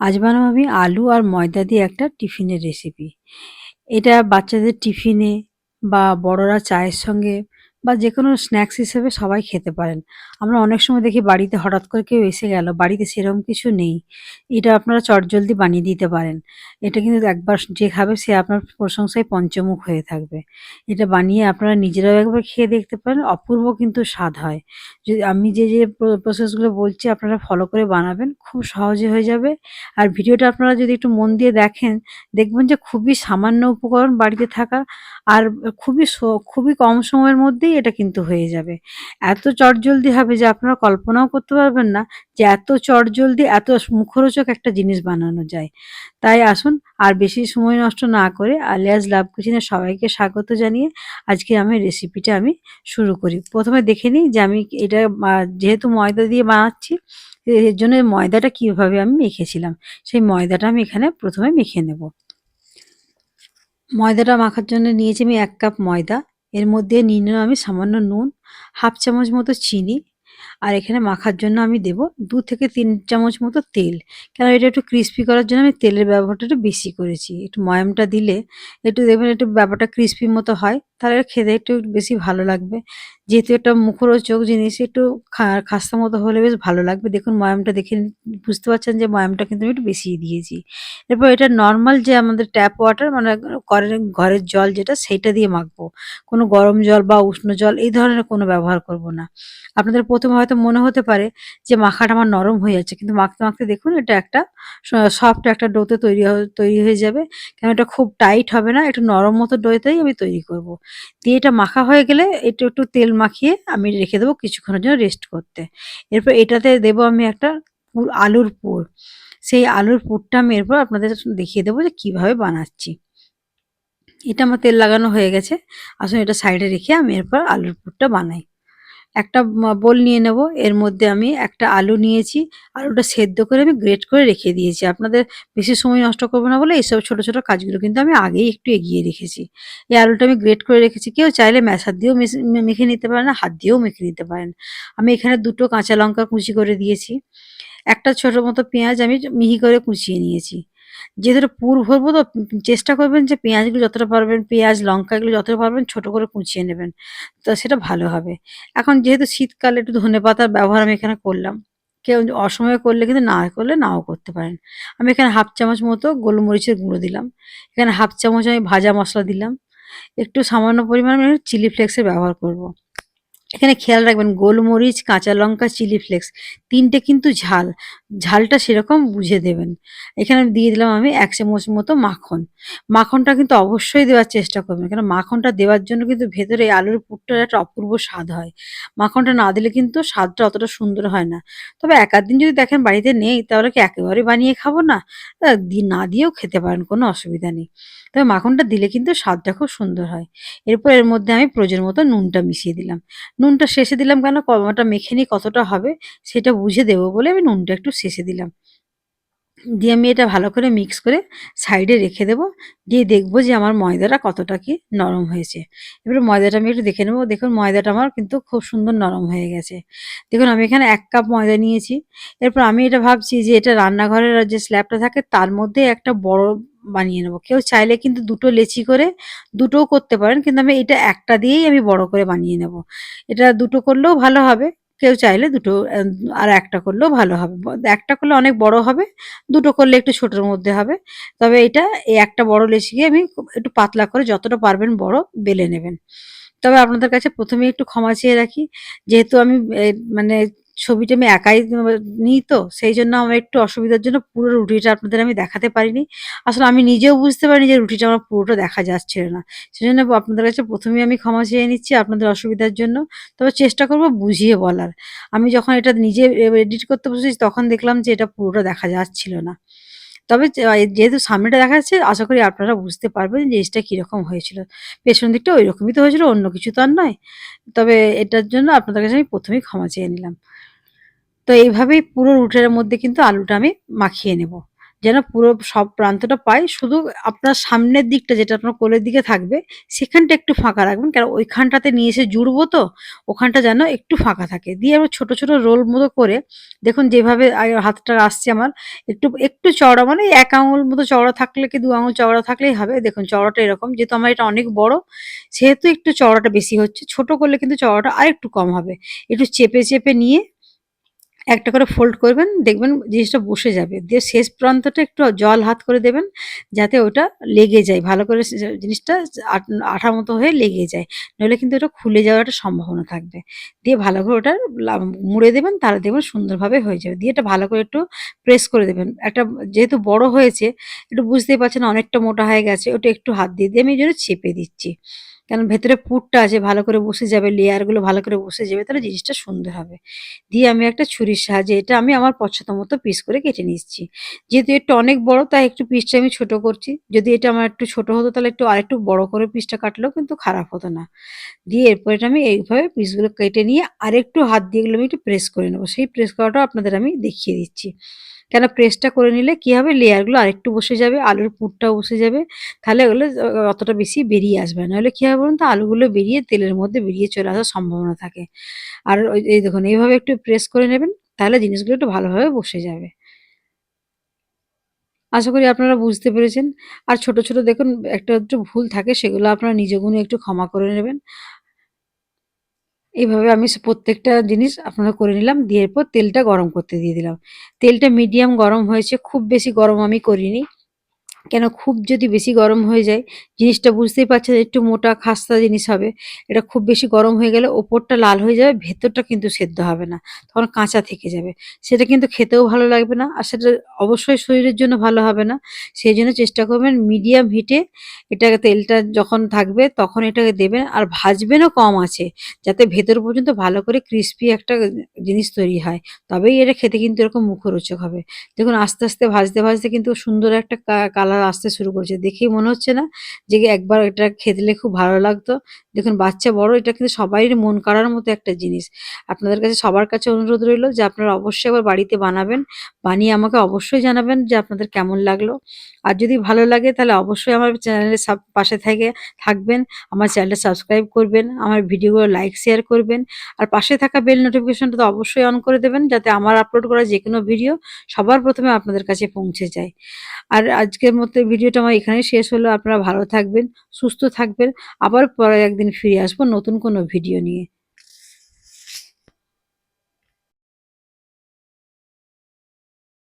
আজ বানাবো আমি আলু আর ময়দা দিয়ে একটা টিফিনের রেসিপি এটা বাচ্চাদের টিফিনে বা বড়রা চায়ের সঙ্গে বা যে কোনো স্ন্যাক্স হিসেবে সবাই খেতে পারেন। আমরা অনেক সময় দেখি বাড়িতে হঠাৎ করে কেউ এসে গেল, বাড়িতে সেরকম কিছু নেই। এটা আপনারা চটজলদি বানিয়ে দিতে পারেন। এটা কিন্তু একবার যে খাবে সে আপনার প্রশংসায় পঞ্চমুখ হয়ে থাকবে। এটা বানিয়ে আপনারা নিজেরাও একবার খেয়ে দেখতে পারেন, অপূর্ব কিন্তু স্বাদ হয়। যদি আমি যে যে প্রসেসগুলো বলছি আপনারা ফলো করে বানাবেন, খুব সহজে হয়ে যাবে। আর ভিডিওটা আপনারা যদি একটু মন দিয়ে দেখেন, দেখবেন যে খুবই সামান্য উপকরণ বাড়িতে থাকা আর খুবই খুবই কম সময়ের মধ্যেই এটা কিন্তু হয়ে যাবে। এত চটজলদি হবে যে আপনারা কল্পনাও করতে পারবেন না যে এত চটজলদি, এত মুখরোচক একটা জিনিস বানানো যায়। তাই আসুন আর বেশি সময় নষ্ট না করে আলিয়াজ লাভ কিচেনে সবাইকে স্বাগত জানিয়ে আজকে আমি রেসিপিটা আমি শুরু করি। প্রথমে দেখে নিই যে আমি এটা যেহেতু ময়দা দিয়ে বানাচ্ছি, এর জন্য ময়দাটা কীভাবে আমি মেখেছিলাম, সেই ময়দাটা আমি এখানে প্রথমে মেখে নেব। ময়দাটা মাখার জন্য নিয়েছি আমি এক কাপ ময়দা। এর মধ্যে নিয়ে আমি সামান্য নুন, হাফ চামচ মতো চিনি আর এখানে মাখার জন্য আমি দেব দু থেকে তিন চামচ মতো তেল। কেন এটা একটু ক্রিস্পি করার জন্য আমি তেলের ব্যবহারটা একটু বেশি করেছি। একটু ময়ামটা দিলে একটু দেখবেন একটু ব্যাপারটা ক্রিস্পি মতো হয়, তাহলে খেতে একটু বেশি ভালো লাগবে। যেহেতু একটা মুখরোচক জিনিস, একটু খাস্তা মতো হলে বেশ ভালো লাগবে। দেখুন, ময়ামটা দেখে বুঝতে পারছেন যে ময়ামটা কিন্তু আমি একটু বেশি দিয়েছি। এরপর এটা নর্মাল যে আমাদের ট্যাপ ওয়াটার মানে ঘরের ঘরের জল যেটা, সেইটা দিয়ে মাখবো। কোনো গরম জল বা উষ্ণ জল এই ধরনের কোনো ব্যবহার করব না। আপনাদের প্রথমে হয়তো মনে হতে পারে যে মাখাটা আমার নরম হয়ে যাচ্ছে, কিন্তু মাখতে মাখতে দেখুন, এটা একটা সফট একটা ডোতে তৈরি তৈরি হয়ে যাবে। কেন এটা খুব টাইট হবে না, একটু নরম মতো ডোতেই আমি তৈরি করব। দিয়ে এটা মাখা হয়ে গেলে, একটু একটু তেল মাখিয়ে আমি রেখে দেবো কিছুক্ষণের জন্য রেস্ট করতে। এরপর এটাতে দেবো আমি একটা আলুর পুর। সেই আলুর পুরটা আমি এরপর আপনাদের দেখিয়ে দেবো যে কীভাবে বানাচ্ছি। এটা আমার তেল লাগানো হয়ে গেছে। আসলে এটা সাইডে রেখে আমি এরপর আলুর পুরটা বানাই। একটা বোল নিয়ে নেব। এর মধ্যে আমি একটা আলু নিয়েছি আলুটা সেদ্ধ করে আমি গ্রেট করে রেখে দিয়েছি। আপনাদের বেশি সময় নষ্ট করব না বলে এইসব ছোট ছোট কাজগুলো কিন্তু আমি আগেই একটু এগিয়ে রেখেছি। এই আলুটা আমি গ্রেট করে রেখেছি। কেউ চাইলে ম্যাশার দিয়েও মেখে নিতে পারেন হাত দিয়েও মেখে নিতে পারেন। আমি এখানে দুটো কাঁচা লঙ্কা কুচি করে দিয়েছি। একটা ছোট মতো পেঁয়াজ আমি মিহি করে কুচিয়ে নিয়েছি। যেহেতু পুর ভরবো তো চেষ্টা করবেন যে পেঁয়াজগুলো যতটা পারবেন, পেঁয়াজ লঙ্কা এগুলো যতটা পারবেন ছোট করে কুচিয়ে নেবেন, তো সেটা ভালো হবে এখন যেহেতু শীতকালে একটু ধনেপাতার ব্যবহার আমি এখানে করলাম, কেউ অসময়ে করলে কিন্তু না করলে নাও করতে পারেন আমি এখানে হাফ চামচ মতো গোলমরিচের গুঁড়ো দিলাম, এখানে হাফ চামচ আমি ভাজা মশলা দিলাম, একটু সামান্য পরিমাণে আমি চিলি ফ্লেক্সের ব্যবহার করব। এখানে খেয়াল রাখবেন, গোলমরিচ, কাঁচা লঙ্কা, চিলি ফ্লেক্স, তিনটে কিন্তু ঝাল। ঝালটা সেরকম বুঝে দেবেন। এখানে দিয়ে দিলাম আমি এক চামচ মতো মাখন। মাখনটা কিন্তু অবশ্যই দেওয়ার চেষ্টা করবেন কারণ মাখনটা দেওয়ার জন্য কিন্তু ভেতরে আলুর পুরটার একটা অপূর্ব স্বাদ হয়। মাখনটা না দিলে কিন্তু স্বাদটা অতটা সুন্দর হয় না। তবে এক দিন যদি দেখেন বাড়িতে নেই, তাহলে কি একেবারে বানিয়ে খাব না? না দিয়েও খেতে পারেন, কোনো অসুবিধা নেই। তবে মাখনটা দিলে কিন্তু স্বাদটা খুব সুন্দর হয়। এরপর এর মধ্যে আমি প্রয়োজন মতো নুনটা মিশিয়ে দিলাম। নুনটা শেষে দিলাম কেন? কর্মটা মেখে নিই, কতটা হবে সেটা বুঝে দেবো বলে আমি নুনটা একটু শেষে দিলাম। দিয়ে আমি এটা ভালো করে মিক্স করে সাইডে রেখে দেবো। দিয়ে দেখব যে আমার ময়দাটা কতটা কি নরম হয়েছে। এবার ময়দাটা আমি একটু দেখে নেব। দেখুন, ময়দাটা আমার কিন্তু খুব সুন্দর নরম হয়ে গেছে। দেখুন, আমি এখানে এক কাপ ময়দা নিয়েছি। এরপর আমি এটা ভাবছি যে এটা রান্নাঘরের যে স্ল্যাবটা থাকে, তার মধ্যে একটা বড় বানিয়ে নেব। কেউ চাইলে কিন্তু দুটো লেচি করে দুটোও করতে পারেন, কিন্তু আমি এটা একটা দিয়েই আমি বড় করে বানিয়ে নেব। এটা দুটো করলেও ভালো হবে, কেউ চাইলে দুটো আর একটা করলেও ভালো হবে। একটা করলে অনেক বড় হবে, দুটো করলে একটু ছোটোর মধ্যে হবে। তবে এটা এই একটা বড় লেচিকে আমি একটু পাতলা করে যতটা পারবেন বড় বেলে নেবেন। তবে আপনাদের কাছে প্রথমে একটু ক্ষমা চেয়ে রাখি, যেহেতু আমি মানে ছবিটা আমি একাই নিই তো, সেই জন্য আমার একটু অসুবিধার জন্য পুরো রুটিটা আপনাদের আমি দেখাতে পারিনি আসলে আমি নিজেও বুঝতে পারিনি যে রুটিটা আমার পুরোটা দেখা যাচ্ছিল না সেজন্য আপনাদের কাছে প্রথমেই আমি ক্ষমা চেয়ে নিচ্ছি আপনাদের অসুবিধার জন্য তবে চেষ্টা করব বুঝিয়ে বলার আমি যখন এটা নিজে এডিট করতে বসেছি তখন দেখলাম যে এটা পুরোটা দেখা যাচ্ছিল না তবে যেহেতু সামনেটা দেখা যাচ্ছে, আশা করি আপনারা বুঝতে পারবেন যে জিনিসটা কীরকম হয়েছিল। পেছন দিকটা ঐরকমই তো হয়েছিল, অন্য কিছু তো আর নয়। তবে এটার জন্য আপনাদের কাছে আমি প্রথমেই ক্ষমা চেয়ে নিলাম। তো এইভাবেই পুরো রুটের মধ্যে কিন্তু আলুটা আমি মাখিয়ে নেব। যেন পুরো সব প্রান্তটা পাই, শুধু আপনার সামনের দিকটা যেটা আপনার কোলের দিকে থাকবে, সেখানটা একটু ফাঁকা রাখবেন, কারণ ওইখানটাতে নিয়ে এসে জুড়বো তো, ওখানটা যেন একটু ফাঁকা থাকে। দিয়ে আবার ছোট ছোট রোল মতো করে, দেখুন যেভাবে হাতটা আসছে আমার, একটু একটু চওড়া মানে এক আঙুল মতো চওড়া থাকলে কি দু আঙুল চওড়া থাকলেই হবে। দেখুন চওড়াটা এরকম, যেহেতু আমার এটা অনেক বড়, সেহেতু একটু চওড়াটা বেশি হচ্ছে, ছোট করলে কিন্তু চওড়াটা আর একটু কম হবে। একটু চেপে চেপে নিয়ে একটা করে ফোল্ড করবেন, দেখবেন জিনিসটা বসে যাবে। দিয়ে শেষ প্রান্তটা একটু জল হাত করে দেবেন, যাতে ওটা লেগে যায়। ভালো করে জিনিসটা আঠার মতো হয়ে লেগে যায়। নইলে কিন্তু ওটা খুলে যাওয়ার একটা সম্ভাবনা থাকবে। দিয়ে ভালো করে ওটা মুড়ে দেবেন, তাহলে দেখবেন সুন্দরভাবে হয়ে যাবে। দিয়ে এটা ভালো করে একটু প্রেস করে দেবেন। একটা যেহেতু বড় হয়েছে, একটু বুঝতেই পারছেন অনেকটা মোটা হয়ে গেছে, ওটা একটু হাত দিয়ে দিয়ে আমি এই জন্য চেপে দিচ্ছি। কারণ ভেতরে পুরটা আছে, ভালো করে বসে যাবে লেয়ারগুলো ভালো করে বসে যাবে, তাহলে জিনিসটা সুন্দর হবে। দিয়ে আমি একটা ছুরির সাহায্যে এটা আমি আমার পছন্দ মতো পিস করে কেটে নিচ্ছি। যেহেতু এটা অনেক বড়, তাই একটু পিসটা আমি ছোট করছি। যদি এটা আমার একটু ছোট হতো, তাহলে একটু আরেকটু বড় করে পিসটা কাটলেও কিন্তু খারাপ হতো না। দিয়ে এরপর এটা আমি এইভাবে পিসগুলো কেটে নিয়ে আরেকটু হাত দিয়ে এগুলো আমি একটু প্রেস করে নেব। সেই প্রেস করাটাও আপনাদের আমি দেখিয়ে দিচ্ছি। কেন প্রেসটা করে নিলে কি হবে? লেয়ারগুলো আরেকটু বসে যাবে, আলুর পুরটাও বসে যাবে। তাহলে ওগুলো অতটা বেশি বেরিয়ে আসবে না। নাহলে কি হবে বলুন তো? আলুগুলো বেরিয়ে তেলের মধ্যে বেরিয়ে চলে আসার সম্ভাবনা থাকে। আর এই দেখুন, এইভাবে একটু প্রেস করে নেবেন, তাহলে জিনিসগুলো একটু ভালোভাবে বসে যাবে। আশা করি আপনারা বুঝতে পেরেছেন। আর ছোট ছোট দেখুন, একটা একটু ভুল থাকে, সেগুলো আপনারা নিজে গুণে একটু ক্ষমা করে নেবেন। এইভাবে আমি প্রত্যেকটা জিনিস আপনারা করে নিলাম। দিয়ে এরপর তেলটা গরম করতে দিয়ে দিলাম। তেলটা মিডিয়াম গরম হয়েছে, খুব বেশি গরম আমি করিনি। কেন খুব যদি বেশি গরম হয়ে যায়, জিনিসটা বুঝতেই পারছেন একটু মোটা খাস্তা জিনিস হবে। এটা খুব বেশি গরম হয়ে গেলে ওপরটা লাল হয়ে যাবে, ভেতরটা কিন্তু সেদ্ধ হবে না। তখন কাঁচা থেকে যাবে। সেটা কিন্তু খেতেও ভালো লাগবে না। আর সেটা অবশ্যই শরীরের জন্য ভালো হবে না। সেই জন্য চেষ্টা করবেন মিডিয়াম হিটে এটাকে তেলটা যখন থাকবে তখন এটাকে দেবেন আর ভাজবেনও কম আছে যাতে ভেতর পর্যন্ত ভালো করে ক্রিসপি একটা জিনিস তৈরি হয়। তবেই এটা খেতে কিন্তু এরকম মুখরোচক হবে। দেখুন আস্তে, আস্তে ভাজতে, ভাজতে কিন্তু সুন্দর একটা কা কালার আসতে শুরু করেছে। দেখেই মনে হচ্ছে না যে একবার এটা খেতলে খুব ভালো লাগতো। দেখুন বাচ্চা বড় এটা কিন্তু সবারই মন কাড়ার মতো একটা জিনিস। আপনাদের কাছে সবার কাছে অনুরোধ রইল যে আপনারা অবশ্যই একবার বাড়িতে বানাবেন। বানিয়ে আমাকে অবশ্যই জানাবেন যে আপনাদের কেমন লাগল। আর যদি ভালো লাগে তাহলে অবশ্যই আমার চ্যানেলের সাব পাশে থেকে থাকবেন। আমার চ্যানেলটা সাবস্ক্রাইব করবেন। আমার ভিডিওগুলো লাইক, শেয়ার করবেন। আর পাশে থাকা বেল নোটিফিকেশনটা তো অবশ্যই অন করে দেবেন যাতে আমার আপলোড করা যে কোনো ভিডিও সবার প্রথমে আপনাদের কাছে পৌঁছে যায়। আর আজকের মতো ভিডিওটা আমার এখানে শেষ হলো। আপনারা ভালো থাকবেন, সুস্থ থাকবেন। আবার পরে একদিন ফিরে আসব নতুন কোনো ভিডিও নিয়ে।